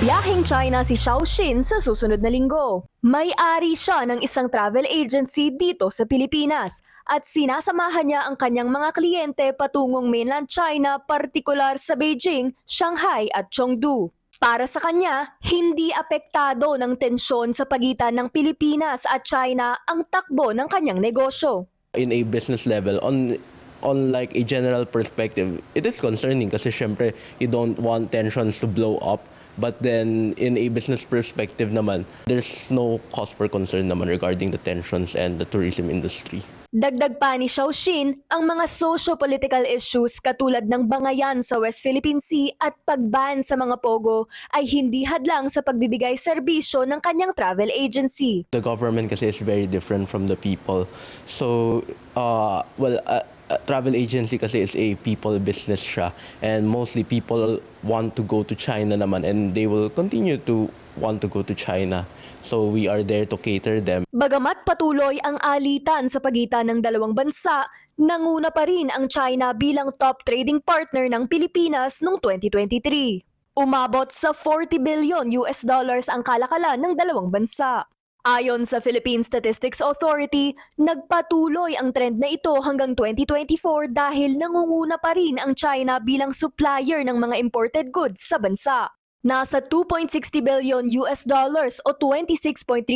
Biyaheng China si Xiao Xin sa susunod na linggo. May-ari siya ng isang travel agency dito sa Pilipinas at sinasamahan niya ang kanyang mga kliyente patungong mainland China, partikular sa Beijing, Shanghai at Chengdu. Para sa kanya, hindi apektado ng tensyon sa pagitan ng Pilipinas at China ang takbo ng kanyang negosyo. in a business level on on like a general perspective it is concerning kasi syempre you don't want tensions to blow up but then in a business perspective naman there's no cause for concern naman regarding the tensions and the tourism industry Dagdag pa ni Xiao Xin ang mga socio-political issues katulad ng bangayan sa West Philippine Sea at pagban sa mga pogo ay hindi hadlang sa pagbibigay serbisyo ng kanyang travel agency. the government kasi is very different from the people so uh well a travel agency kasi is a people business siya and mostly people want to go to China naman and they will continue to want to go to China so we are there to cater them Bagamat patuloy ang alitan sa pagitan ng dalawang bansa, nanguna pa rin ang China bilang top trading partner ng Pilipinas noong 2023. Umabot sa 40 billion US dollars ang kalakalan ng dalawang bansa. Ayon sa Philippine Statistics Authority, nagpatuloy ang trend na ito hanggang 2024 dahil nangunguna pa rin ang China bilang supplier ng mga imported goods sa bansa. Nasa 2.60 billion US dollars o 26.3%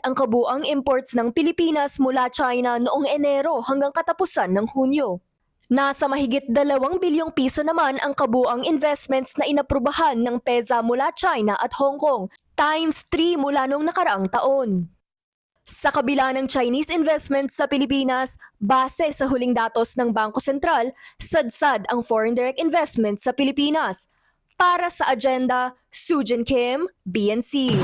ang kabuang imports ng Pilipinas mula China noong Enero hanggang katapusan ng Hunyo. Nasa mahigit 2 bilyong piso naman ang kabuang investments na inaprubahan ng PEZA mula China at Hong Kong, times 3 mula noong nakaraang taon. Sa kabila ng Chinese investments sa Pilipinas, base sa huling datos ng Bangko Sentral, sadsad ang foreign direct investments sa Pilipinas. Para sa agenda, Sujin Kim, BNC.